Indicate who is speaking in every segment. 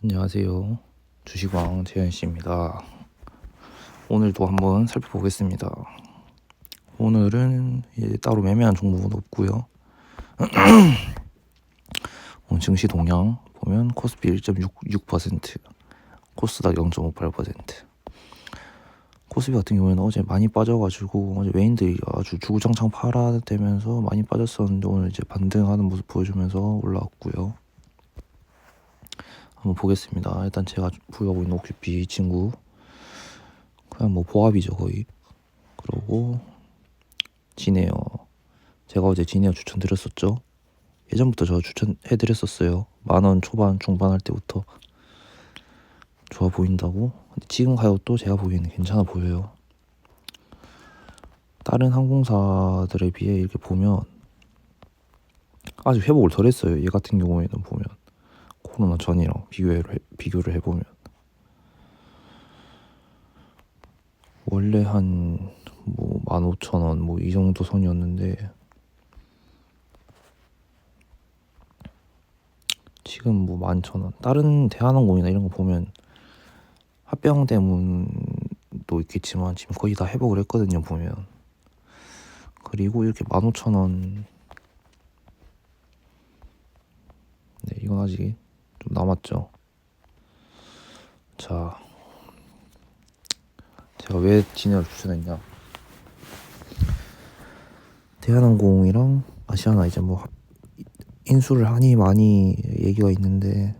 Speaker 1: 안녕하세요. 주식왕 재현 씨입니다. 오늘도 한번 살펴보겠습니다. 오늘은 이제 따로 매매한 종목은 없고요. 오늘 증시 동향 보면 코스피 1.66%, 코스닥 0.58%. 코스피 같은 경우에는 어제 많이 빠져가지고 어제 외인들이 아주 주구장창 팔아대면서 많이 빠졌었는데 오늘 이제 반등하는 모습 보여주면서 올라왔고요. 한번 보겠습니다. 일단 제가 보유하고 있는 이 친구 그냥 뭐 보합이죠 거의. 그리고 지네어 제가 어제 지네어 추천드렸었죠. 예전부터 저 추천해드렸었어요. 만 원 초반 중반 할 때부터 좋아 보인다고. 근데 지금 가격도 제가 보기에는 괜찮아 보여요. 다른 항공사들에 비해 이렇게 보면 아직 회복을 덜했어요. 얘 같은 경우에는 보면. 코로나 전이랑 비교를 해, 비교를 해보면 원래 한 뭐 15,000원 뭐 이 정도 선이었는데 지금 뭐 11,000원. 다른 대한항공이나 이런 거 보면 합병 때문도 있겠지만 지금 거의 다 회복을 했거든요 보면. 그리고 이렇게 15,000원. 네 이건 아직 좀 남았죠. 자, 제가 왜 진해를 추천했냐? 대한항공이랑 아시아나 이제 뭐 합- 인수를 하니 많이 얘기가 있는데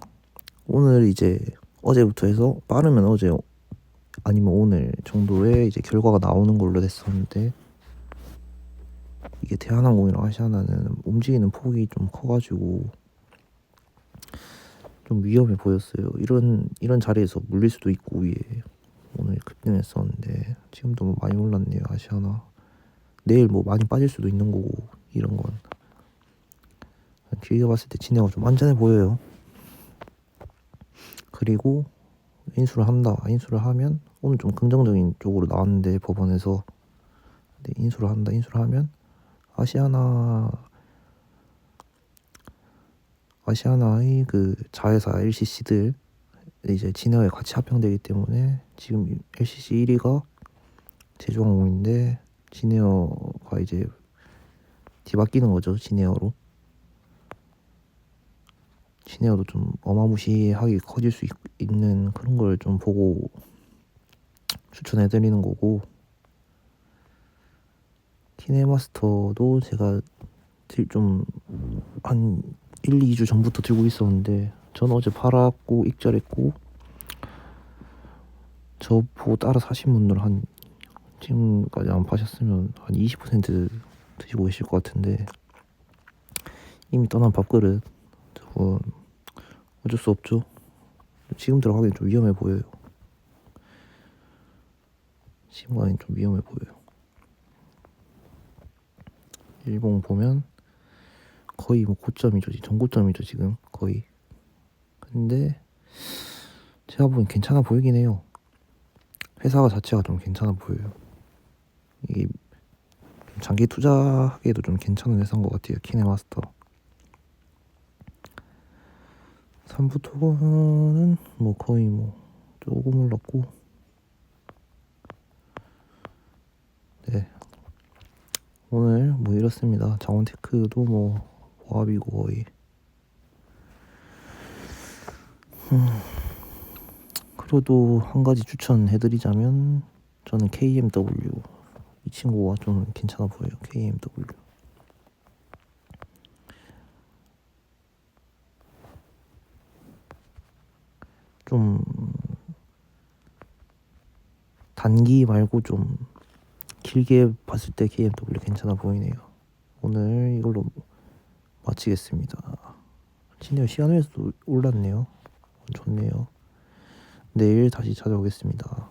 Speaker 1: 오늘 이제 어제부터 해서 빠르면 어제 아니면 오늘 정도에 이제 결과가 나오는 걸로 됐었는데 이게 대한항공이랑 아시아나는 움직이는 폭이 좀 커가지고 좀 위험해 보였어요. 이런 이런 자리에서 물릴 수도 있고 위에 오늘 급등했었는데 지금도 뭐 많이 올랐네요 아시아나. 내일 뭐 많이 빠질 수도 있는 거고 이런 건 길게 봤을 때 진해가 좀 안전해 보여요. 그리고 인수를 한다. 인수를 하면 오늘 좀 긍정적인 쪽으로 나왔는데 법원에서 근데 인수를 한다. 인수를 하면 아시아나 아시아나의 그 자회사 LCC들 이제 진해에 같이 합병되기 때문에 지금 LCC 1위가 제주항공인데 진에어가 이제 뒤바뀌는 거죠 진에어로. 진에어도 좀 어마무시하게 커질 수 있, 있는 그런 걸 좀 보고 추천해 드리는 거고 키네마스터도 제가 좀 한 1, 2주 전부터 들고 있었는데 전 어제 팔았고 익절했고 저 보고 따라 사신 분들 한 지금까지 안 파셨으면 한 20% 드시고 계실 것 같은데 이미 떠난 밥그릇 저건 어쩔 수 없죠. 지금 들어가기엔 좀 위험해 보여요. 지금 가기엔 좀 위험해 보여요. 일본 보면 거의 뭐 고점이죠. 전고점이죠 지금 거의. 근데 제가 보기엔 괜찮아 보이긴 해요. 회사가 자체가 좀 괜찮아 보여요. 이게 좀 장기 투자하기에도 좀 괜찮은 회사인 것 같아요. 키네마스터. 삼부토건은 뭐 거의 뭐 조금 올랐고 네 오늘 뭐 이렇습니다. 장원테크도 뭐 보합이고 거의. 음, 그래도 한 가지 추천해드리자면 저는 KMW 이 친구가 좀 괜찮아 보여요. KMW. 좀 단기 말고 좀 길게 봤을 때 KMW 괜찮아 보이네요. 오늘 이걸로 마치겠습니다. 진짜 시간에서도 올랐네요. 좋네요. 내일 다시 찾아오겠습니다.